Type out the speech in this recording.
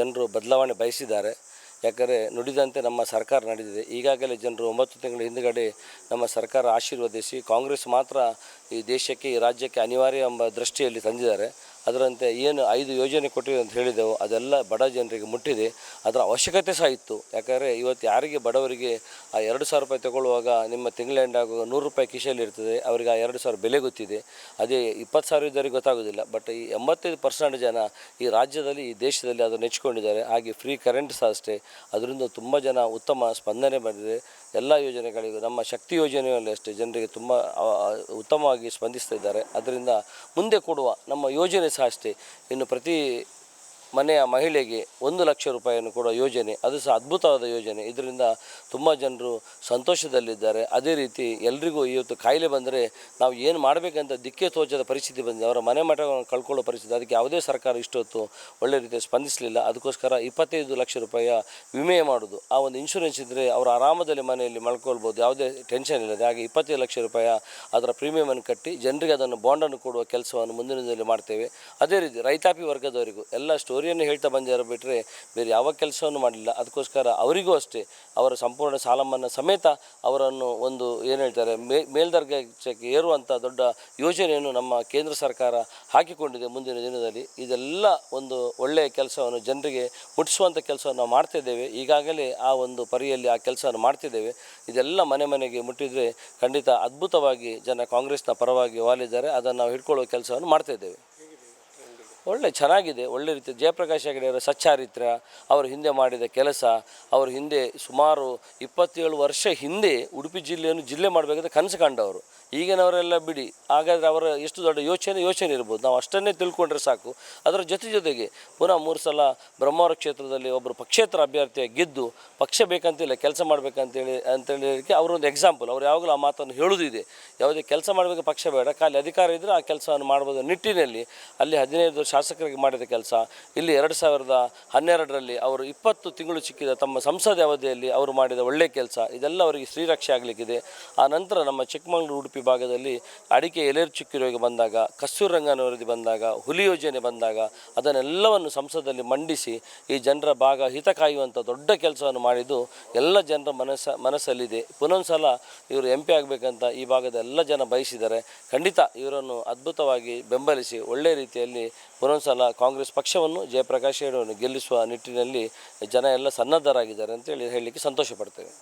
ಜನರು ಬದಲಾವಣೆ ಬಯಸಿದ್ದಾರೆ. ಯಾಕಂದರೆ ನುಡಿದಂತೆ ನಮ್ಮ ಸರ್ಕಾರ ನಡೆದಿದೆ. ಈಗಾಗಲೇ ಜನರು ಒಂಬತ್ತು ತಿಂಗಳ ಹಿಂದುಗಡೆ ನಮ್ಮ ಸರ್ಕಾರ ಆಶೀರ್ವದಿಸಿ ಕಾಂಗ್ರೆಸ್ ಮಾತ್ರ ಈ ದೇಶಕ್ಕೆ, ಈ ರಾಜ್ಯಕ್ಕೆ ಅನಿವಾರ್ಯ ಎಂಬ ದೃಷ್ಟಿಯಲ್ಲಿ ತಂದಿದ್ದಾರೆ. ಅದರಂತೆ ಏನು ಐದು ಯೋಜನೆ ಕೊಟ್ಟಿವೆ ಅಂತ ಹೇಳಿದೆವು, ಅದೆಲ್ಲ ಬಡ ಜನರಿಗೆ ಮುಟ್ಟಿದೆ. ಅದರ ಅವಶ್ಯಕತೆ ಸಹ ಇತ್ತು. ಯಾಕಂದರೆ ಇವತ್ತು ಯಾರಿಗೆ ಬಡವರಿಗೆ ಆ ಎರಡು ಸಾವಿರ ರೂಪಾಯಿ ತಗೊಳ್ಳುವಾಗ ನಿಮ್ಮ ತಿಂಗಳ ಎಂಡ್ ಆಗುವಾಗ ನೂರು ರೂಪಾಯಿ ಕಿಶೆಯಲ್ಲಿ ಇರ್ತದೆ, ಅವರಿಗೆ ಆ ಎರಡು ಸಾವಿರ ಬೆಲೆ ಗೊತ್ತಿದೆ. ಅದೇ ಇಪ್ಪತ್ತು ಸಾವಿರ ಇದ್ದವರಿಗೆ ಗೊತ್ತಾಗೋದಿಲ್ಲ ಬಟ್ ಈ ಎಂಬತ್ತೈದು ಪರ್ಸೆಂಟ್ ಜನ ಈ ರಾಜ್ಯದಲ್ಲಿ, ಈ ದೇಶದಲ್ಲಿ ಅದನ್ನು ನೆಚ್ಚಿಕೊಂಡಿದ್ದಾರೆ. ಹಾಗೆ ಫ್ರೀ ಕರೆಂಟ್ ಸಹ ಅಷ್ಟೇ. ಅದರಿಂದ ತುಂಬ ಜನ ಉತ್ತಮ ಸ್ಪಂದನೆ ಬಂದಿದೆ. ಎಲ್ಲ ಯೋಜನೆಗಳಿಗೂ ನಮ್ಮ ಶಕ್ತಿ ಯೋಜನೆಯಲ್ಲಿ ಅಷ್ಟೇ ಜನರಿಗೆ ತುಂಬ ಉತ್ತಮವಾಗಿ ಸ್ಪಂದಿಸ್ತಾ ಇದ್ದಾರೆ. ಅದರಿಂದ ಮುಂದೆ ಕೊಡುವ ನಮ್ಮ ಯೋಜನೆ ಸಹ ಅಷ್ಟೇ ಇನ್ನು ಪ್ರತಿ ಮನೆಯ ಮಹಿಳೆಗೆ ಒಂದು ಲಕ್ಷ ರೂಪಾಯಿಯನ್ನು ಕೊಡುವ ಯೋಜನೆ, ಅದು ಸಹ ಅದ್ಭುತವಾದ ಯೋಜನೆ. ಇದರಿಂದ ತುಂಬ ಜನರು ಸಂತೋಷದಲ್ಲಿದ್ದಾರೆ. ಅದೇ ರೀತಿ ಎಲ್ರಿಗೂ ಇವತ್ತು ಕಾಯಿಲೆ ಬಂದರೆ ನಾವು ಏನು ಮಾಡಬೇಕಂತ ದಿಕ್ಕೆ ತೋಚದ ಪರಿಸ್ಥಿತಿ ಬಂದಿದೆ. ಅವರ ಮನೆ ಮಠವನ್ನು ಕಳ್ಕೊಳ್ಳೋ ಪರಿಸ್ಥಿತಿ, ಅದಕ್ಕೆ ಯಾವುದೇ ಸರ್ಕಾರ ಇಷ್ಟೊತ್ತು ಒಳ್ಳೆ ರೀತಿ ಸ್ಪಂದಿಸಲಿಲ್ಲ. ಅದಕ್ಕೋಸ್ಕರ ಇಪ್ಪತ್ತೈದು ಲಕ್ಷ ರೂಪಾಯಿಯ ವಿಮೆ ಮಾಡೋದು. ಆ ಒಂದು ಇನ್ಶೂರೆನ್ಸ್ ಇದ್ದರೆ ಅವರು ಆರಾಮದಲ್ಲಿ ಮನೆಯಲ್ಲಿ ಮಲ್ಕೊಳ್ಬೋದು, ಯಾವುದೇ ಟೆನ್ಷನ್ ಇಲ್ಲದೆ. ಹಾಗೆ ಇಪ್ಪತ್ತೈದು ಲಕ್ಷ ರೂಪಾಯಿಯ ಅದರ ಪ್ರೀಮಿಯಮನ್ನು ಕಟ್ಟಿ, ಜನರಿಗೆ ಅದನ್ನು ಬಾಂಡನ್ನು ಕೊಡುವ ಕೆಲಸವನ್ನು ಮುಂದಿನ ದಿನದಲ್ಲಿ ಮಾಡ್ತೇವೆ. ಅದೇ ರೀತಿ ರೈತಾಪಿ ವರ್ಗದವರಿಗೂ ಎಲ್ಲ ಸ್ಟೋರಿಯನ್ನು ಹೇಳ್ತಾ ಬಂದಿರೋ ಬಿಟ್ಟರೆ ಬೇರೆ ಯಾವ ಕೆಲಸವನ್ನು ಮಾಡಲಿಲ್ಲ. ಅದಕ್ಕೋಸ್ಕರ ಅವರಿಗೂ ಅಷ್ಟೇ ಅವರ ಸಂಪೂರ್ಣ ಸಾಲ ಮನ್ನಾ ಸಮೇತ ಅವರನ್ನು ಒಂದು ಏನು ಹೇಳ್ತಾರೆ, ಮೇ ಮೇಲ್ದರ್ಗಕ್ಕೆ ಏರುವಂಥ ದೊಡ್ಡ ಯೋಜನೆಯನ್ನು ನಮ್ಮ ಕೇಂದ್ರ ಸರ್ಕಾರ ಹಾಕಿಕೊಂಡಿದೆ ಮುಂದಿನ ದಿನದಲ್ಲಿ. ಇದೆಲ್ಲ ಒಂದು ಒಳ್ಳೆಯ ಕೆಲಸವನ್ನು ಜನರಿಗೆ ಮುಟ್ಟಿಸುವಂಥ ಕೆಲಸವನ್ನು ನಾವು ಮಾಡ್ತಿದ್ದೇವೆ ಈಗಾಗಲೇ ಆ ಒಂದು ಪರಿಯಲ್ಲಿ ಆ ಕೆಲಸವನ್ನು ಮಾಡ್ತಿದ್ದೇವೆ ಇದೆಲ್ಲ ಮನೆ ಮನೆಗೆ ಮುಟ್ಟಿದರೆ ಖಂಡಿತ ಅದ್ಭುತವಾಗಿ ಜನ ಕಾಂಗ್ರೆಸ್ನ ಪರವಾಗಿ ವಾಲಿದ್ದಾರೆ. ಅದನ್ನು ನಾವು ಹಿಡ್ಕೊಳ್ಳೋ ಕೆಲಸವನ್ನು ಮಾಡ್ತಿದ್ದೇವೆ ಒಳ್ಳೆ ಚೆನ್ನಾಗಿದೆ, ಒಳ್ಳೆ ರೀತಿ ಜಯಪ್ರಕಾಶ್ ಹೆಗಡೆ ಅವರ ಸಚ್ಚಾರಿತ್ರ, ಅವರು ಹಿಂದೆ ಮಾಡಿದ ಕೆಲಸ, ಅವ್ರ ಹಿಂದೆ ಸುಮಾರು ಇಪ್ಪತ್ತೇಳು ವರ್ಷ ಹಿಂದೆ ಉಡುಪಿ ಜಿಲ್ಲೆಯನ್ನು ಜಿಲ್ಲೆ ಮಾಡಬೇಕಂತ ಕನಸು ಕಂಡವರು. ಈಗಿನವರೆಲ್ಲ ಬಿಡಿ, ಹಾಗಾದರೆ ಅವರ ಎಷ್ಟು ದೊಡ್ಡ ಯೋಚನೆ ಯೋಚನೆ ಇರ್ಬೋದು. ನಾವು ಅಷ್ಟನ್ನೇ ತಿಳ್ಕೊಂಡ್ರೆ ಸಾಕು. ಅದರ ಜೊತೆ ಜೊತೆಗೆ ಪುನಃ ಮೂರು ಸಲ ಬ್ರಹ್ಮಾವರ ಕ್ಷೇತ್ರದಲ್ಲಿ ಒಬ್ಬರು ಪಕ್ಷೇತರ ಅಭ್ಯರ್ಥಿಯಾಗಿ ಗೆದ್ದು, ಪಕ್ಷ ಬೇಕಂತಿಲ್ಲ ಕೆಲಸ ಮಾಡಬೇಕಂತೇಳಿ ಅಂತೇಳಿಕ್ಕೆ ಅವರೊಂದು ಎಕ್ಸಾಂಪಲ್ ಅವ್ರು ಯಾವಾಗಲೂ ಆ ಮಾತನ್ನು ಹೇಳುವುದಿದೆ ಯಾವುದೇ ಕೆಲಸ ಮಾಡಬೇಕು, ಪಕ್ಷ ಬೇಡ, ಖಾಲಿ ಅಧಿಕಾರ ಇದ್ದರೆ ಆ ಕೆಲಸವನ್ನು ಮಾಡ್ಬೋದು ನಿಟ್ಟಿನಲ್ಲಿ ಅಲ್ಲಿ ಹದಿನೈದು ಶಾಸಕರಿಗೆ ಮಾಡಿದ ಕೆಲಸ. ಇಲ್ಲಿ ಎರಡು ಸಾವಿರದ ಹನ್ನೆರಡರಲ್ಲಿ ಅವರು ಇಪ್ಪತ್ತು ತಿಂಗಳು ಸಿಕ್ಕಿದ ತಮ್ಮ ಸಂಸದ ಅವಧಿಯಲ್ಲಿ ಅವರು ಮಾಡಿದ ಒಳ್ಳೆಯ ಕೆಲಸ. ಇದೆಲ್ಲ ಅವರಿಗೆ ಶ್ರೀರಕ್ಷೆ ಆಗಲಿಕ್ಕಿದೆ. ಆ ನಂತರ ನಮ್ಮ ಚಿಕ್ಕಮಗಳೂರು ಉಡುಪಿ ಭಾಗದಲ್ಲಿ ಅಡಿಕೆ ಎಲೆರು ಚುಕ್ಕಿರೋಗಿ ಬಂದಾಗ ಕಸ್ತೂರಂಗನ ವರದಿ ಬಂದಾಗ, ಹುಲಿ ಯೋಜನೆ ಬಂದಾಗ ಅದನ್ನೆಲ್ಲವನ್ನು ಸಂಸದಲ್ಲಿ ಮಂಡಿಸಿ ಈ ಜನರ ಭಾಗ ಹಿತ ಕಾಯುವಂಥ ದೊಡ್ಡ ಕೆಲಸವನ್ನು ಮಾಡಿದ್ದು ಎಲ್ಲ ಜನರ ಮನಸ್ಸ ಮನಸ್ಸಲ್ಲಿದೆ. ಪುನೊಂದು ಸಲ ಇವರು ಎಂ ಪಿ ಆಗಬೇಕಂತ ಈ ಭಾಗದ ಎಲ್ಲ ಜನ ಬಯಸಿದ್ದಾರೆ ಖಂಡಿತ ಇವರನ್ನು ಅದ್ಭುತವಾಗಿ ಬೆಂಬಲಿಸಿ ಒಳ್ಳೆಯ ರೀತಿಯಲ್ಲಿ ಪುನೊಂದು ಸಲ ಕಾಂಗ್ರೆಸ್ ಪಕ್ಷವನ್ನು ಜಯಪ್ರಕಾಶ್ ಗೆಲ್ಲಿಸುವ ನಿಟ್ಟಿನಲ್ಲಿ ಜನ ಎಲ್ಲ ಸನ್ನದ್ಧರಾಗಿದ್ದಾರೆ ಅಂತೇಳಿ ಹೇಳಲಿಕ್ಕೆ ಸಂತೋಷ ಪಡ್ತೇವೆ